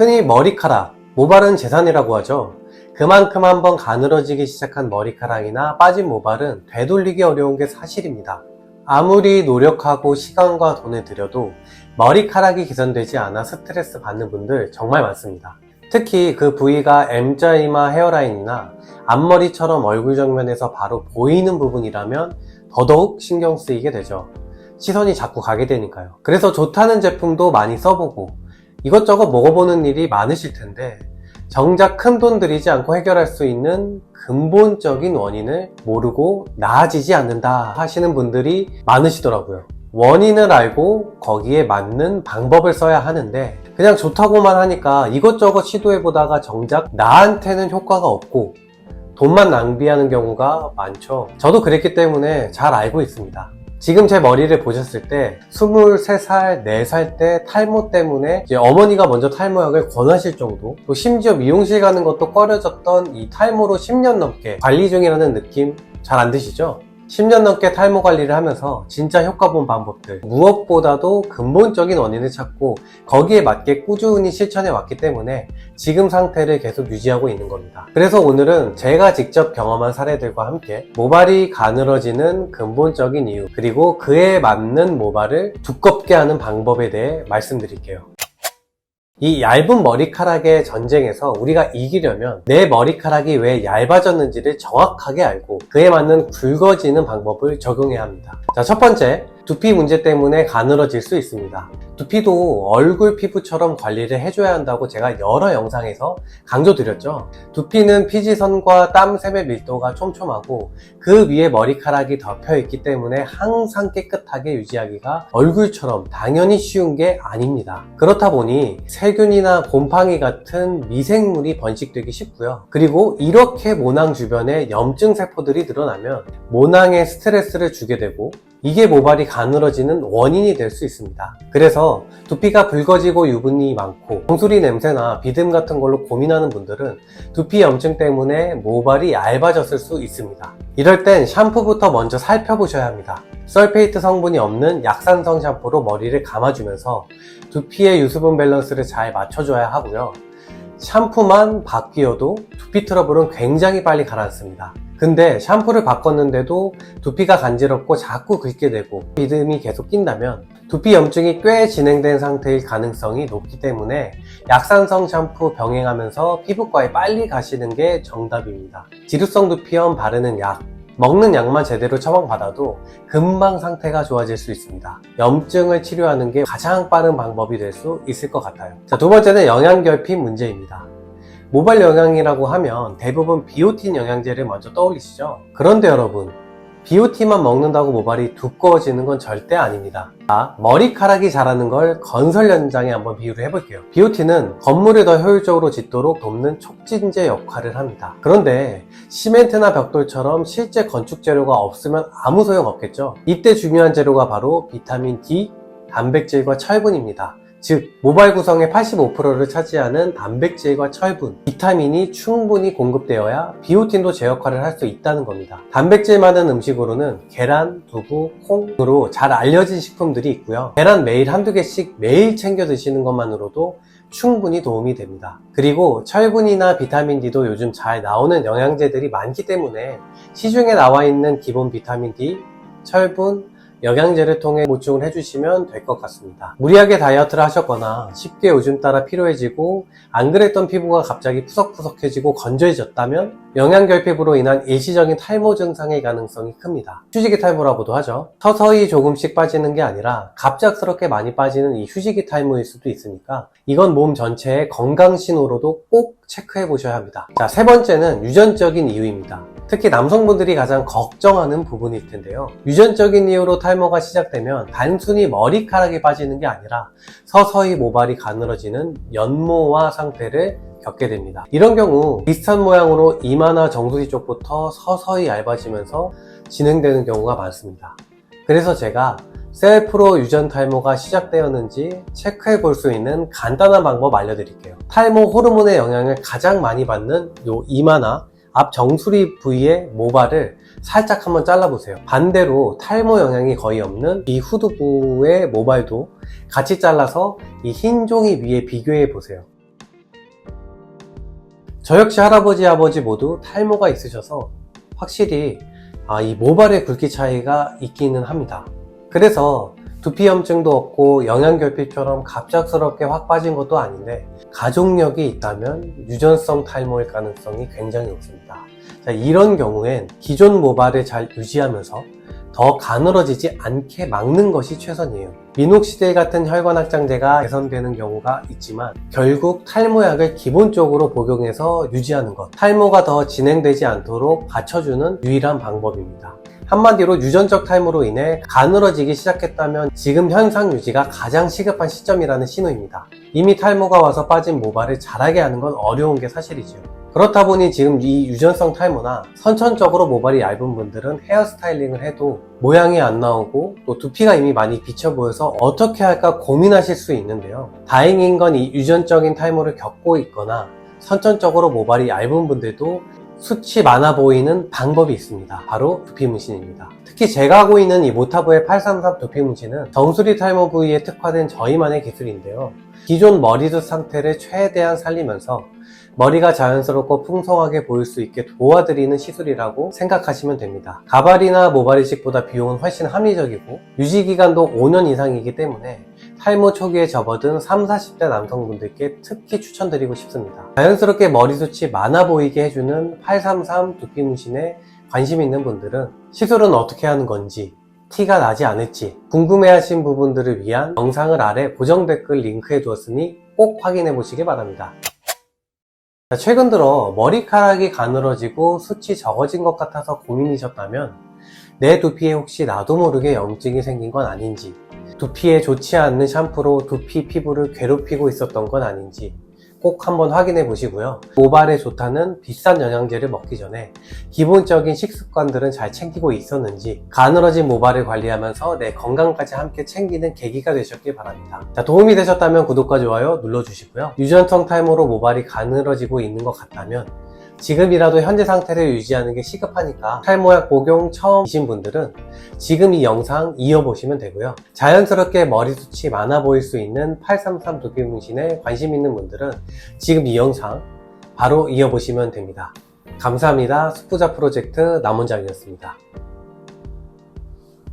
흔히 머리카락, 모발은 재산이라고 하죠. 그만큼 한번 가늘어지기 시작한 머리카락이나 빠진 모발은 되돌리기 어려운 게 사실입니다. 아무리 노력하고 시간과 돈을 들여도 머리카락이 개선되지 않아 스트레스 받는 분들 정말 많습니다. 특히 그 부위가 M자 이마 헤어라인이나 앞머리처럼 얼굴 정면에서 바로 보이는 부분이라면 더더욱 신경 쓰이게 되죠. 시선이 자꾸 가게 되니까요. 그래서 좋다는 제품도 많이 써보고 이것저것 먹어보는 일이 많으실 텐데 정작 큰 돈 들이지 않고 해결할 수 있는 근본적인 원인을 모르고 나아지지 않는다 하시는 분들이 많으시더라고요. 원인을 알고 거기에 맞는 방법을 써야 하는데 그냥 좋다고만 하니까 이것저것 시도해보다가 정작 나한테는 효과가 없고 돈만 낭비하는 경우가 많죠. 저도 그랬기 때문에 잘 알고 있습니다. 지금 제 머리를 보셨을 때 23살, 4살 때 탈모 때문에 어머니가 먼저 탈모약을 권하실 정도 또 심지어 미용실 가는 것도 꺼려졌던 이 탈모로 10년 넘게 관리 중이라는 느낌 잘 안 드시죠? 10년 넘게 탈모 관리를 하면서 진짜 효과 본 방법들 무엇보다도 근본적인 원인을 찾고 거기에 맞게 꾸준히 실천해 왔기 때문에 지금 상태를 계속 유지하고 있는 겁니다. 그래서 오늘은 제가 직접 경험한 사례들과 함께 모발이 가늘어지는 근본적인 이유 그리고 그에 맞는 모발을 두껍게 하는 방법에 대해 말씀드릴게요. 이 얇은 머리카락의 전쟁에서 우리가 이기려면 내 머리카락이 왜 얇아졌는지를 정확하게 알고 그에 맞는 굵어지는 방법을 적용해야 합니다. 자, 첫 번째, 두피 문제 때문에 가늘어질 수 있습니다. 두피도 얼굴 피부처럼 관리를 해줘야 한다고 제가 여러 영상에서 강조드렸죠. 두피는 피지선과 땀 샘의 밀도가 촘촘하고 그 위에 머리카락이 덮여 있기 때문에 항상 깨끗하게 유지하기가 얼굴처럼 당연히 쉬운 게 아닙니다. 그렇다 보니 세균이나 곰팡이 같은 미생물이 번식되기 쉽고요. 그리고 이렇게 모낭 주변에 염증 세포들이 늘어나면 모낭에 스트레스를 주게 되고 이게 모발이 가늘어지는 원인이 될 수 있습니다. 그래서 두피가 붉어지고 유분이 많고 정수리 냄새나 비듬 같은 걸로 고민하는 분들은 두피 염증 때문에 모발이 얇아졌을 수 있습니다. 이럴 땐 샴푸부터 먼저 살펴보셔야 합니다. 설페이트 성분이 없는 약산성 샴푸로 머리를 감아주면서 두피의 유수분 밸런스를 잘 맞춰줘야 하고요. 샴푸만 바뀌어도 두피 트러블은 굉장히 빨리 가라앉습니다. 근데 샴푸를 바꿨는데도 두피가 간지럽고 자꾸 긁게 되고 비듬이 계속 낀다면 두피 염증이 꽤 진행된 상태일 가능성이 높기 때문에 약산성 샴푸 병행하면서 피부과에 빨리 가시는 게 정답입니다. 지루성 두피염 바르는 약, 먹는 약만 제대로 처방받아도 금방 상태가 좋아질 수 있습니다. 염증을 치료하는 게 가장 빠른 방법이 될 수 있을 것 같아요. 자, 두 번째는 영양결핍 문제입니다. 모발 영양이라고 하면 대부분 비오틴 영양제를 먼저 떠올리시죠? 그런데 여러분, 비오틴만 먹는다고 모발이 두꺼워지는 건 절대 아닙니다. 자, 머리카락이 자라는 걸 건설 현장에 한번 비유를 해볼게요. 비오틴은 건물을 더 효율적으로 짓도록 돕는 촉진제 역할을 합니다. 그런데 시멘트나 벽돌처럼 실제 건축 재료가 없으면 아무 소용 없겠죠. 이때 중요한 재료가 바로 비타민 D, 단백질과 철분입니다. 즉 모발 구성의 85%를 차지하는 단백질과 철분, 비타민이 충분히 공급되어야 비오틴도 제 역할을 할 수 있다는 겁니다. 단백질 많은 음식으로는 계란, 두부, 콩 등으로 잘 알려진 식품들이 있고요. 계란 매일 한두 개씩 매일 챙겨 드시는 것만으로도 충분히 도움이 됩니다. 그리고 철분이나 비타민 D도 요즘 잘 나오는 영양제들이 많기 때문에 시중에 나와 있는 기본 비타민 D, 철분, 영양제를 통해 보충을 해주시면 될 것 같습니다. 무리하게 다이어트를 하셨거나 쉽게 요즘 따라 피로해지고 안 그랬던 피부가 갑자기 푸석푸석해지고 건조해졌다면 영양결핍으로 인한 일시적인 탈모 증상의 가능성이 큽니다. 휴지기 탈모라고도 하죠. 서서히 조금씩 빠지는 게 아니라 갑작스럽게 많이 빠지는 이 휴지기 탈모일 수도 있으니까 이건 몸 전체의 건강 신호로도 꼭 체크해 보셔야 합니다. 자, 세 번째는 유전적인 이유입니다. 특히 남성분들이 가장 걱정하는 부분일 텐데요. 유전적인 이유로 탈모가 시작되면 단순히 머리카락이 빠지는 게 아니라 서서히 모발이 가늘어지는 연모화 상태를 겪게 됩니다. 이런 경우 비슷한 모양으로 이마나 정수리 쪽부터 서서히 얇아지면서 진행되는 경우가 많습니다. 그래서 제가 셀프로 유전 탈모가 시작되었는지 체크해 볼 수 있는 간단한 방법 알려드릴게요. 탈모 호르몬의 영향을 가장 많이 받는 요 이마나 앞 정수리 부위의 모발을 살짝 한번 잘라보세요. 반대로 탈모 영향이 거의 없는 이 후두부의 모발도 같이 잘라서 이 흰 종이 위에 비교해 보세요. 저 역시 할아버지, 아버지 모두 탈모가 있으셔서 확실히 아, 이 모발의 굵기 차이가 있기는 합니다. 그래서 두피염증도 없고 영양결핍처럼 갑작스럽게 확 빠진 것도 아닌데 가족력이 있다면 유전성 탈모일 가능성이 굉장히 높습니다. 자, 이런 경우엔 기존 모발을 잘 유지하면서 더 가늘어지지 않게 막는 것이 최선이에요. 미녹시딜 같은 혈관 확장제가 개선되는 경우가 있지만 결국 탈모약을 기본적으로 복용해서 유지하는 것, 탈모가 더 진행되지 않도록 받쳐주는 유일한 방법입니다. 한마디로 유전적 탈모로 인해 가늘어지기 시작했다면 지금 현상 유지가 가장 시급한 시점이라는 신호입니다. 이미 탈모가 와서 빠진 모발을 자라게 하는 건 어려운 게 사실이죠. 그렇다 보니 지금 이 유전성 탈모나 선천적으로 모발이 얇은 분들은 헤어스타일링을 해도 모양이 안 나오고 또 두피가 이미 많이 비쳐 보여서 어떻게 할까 고민하실 수 있는데요. 다행인 건 이 유전적인 탈모를 겪고 있거나 선천적으로 모발이 얇은 분들도 수치 많아 보이는 방법이 있습니다. 바로 두피 문신입니다. 특히 제가 하고 있는 이 모타브의 833 두피 문신은 정수리 탈모 부위에 특화된 저희만의 기술인데요. 기존 머리숱 상태를 최대한 살리면서 머리가 자연스럽고 풍성하게 보일 수 있게 도와드리는 시술이라고 생각하시면 됩니다. 가발이나 모발 이식보다 비용은 훨씬 합리적이고 유지기간도 5년 이상이기 때문에 탈모 초기에 접어든 3, 40대 남성분들께 특히 추천드리고 싶습니다. 자연스럽게 머리숱이 많아 보이게 해주는 833 두피 문신에 관심 있는 분들은 시술은 어떻게 하는 건지 티가 나지 않을지 궁금해하신 부분들을 위한 영상을 아래 고정 댓글 링크해 두었으니 꼭 확인해 보시기 바랍니다. 자, 최근 들어 머리카락이 가늘어지고 숱이 적어진 것 같아서 고민이셨다면 내 두피에 혹시 나도 모르게 염증이 생긴 건 아닌지 두피에 좋지 않는 샴푸로 두피 피부를 괴롭히고 있었던 건 아닌지 꼭 한번 확인해 보시고요. 모발에 좋다는 비싼 영양제를 먹기 전에 기본적인 식습관들은 잘 챙기고 있었는지 가늘어진 모발을 관리하면서 내 건강까지 함께 챙기는 계기가 되셨길 바랍니다. 자, 도움이 되셨다면 구독과 좋아요 눌러주시고요. 유전성 탈모로 모발이 가늘어지고 있는 것 같다면 지금이라도 현재 상태를 유지하는 게 시급하니까 탈모약 복용 처음이신 분들은 지금 이 영상 이어보시면 되고요. 자연스럽게 머리숱이 많아 보일 수 있는 833 두피 문신에 관심 있는 분들은 지금 이 영상 바로 이어보시면 됩니다. 감사합니다. 숙부자 프로젝트 남원장이었습니다.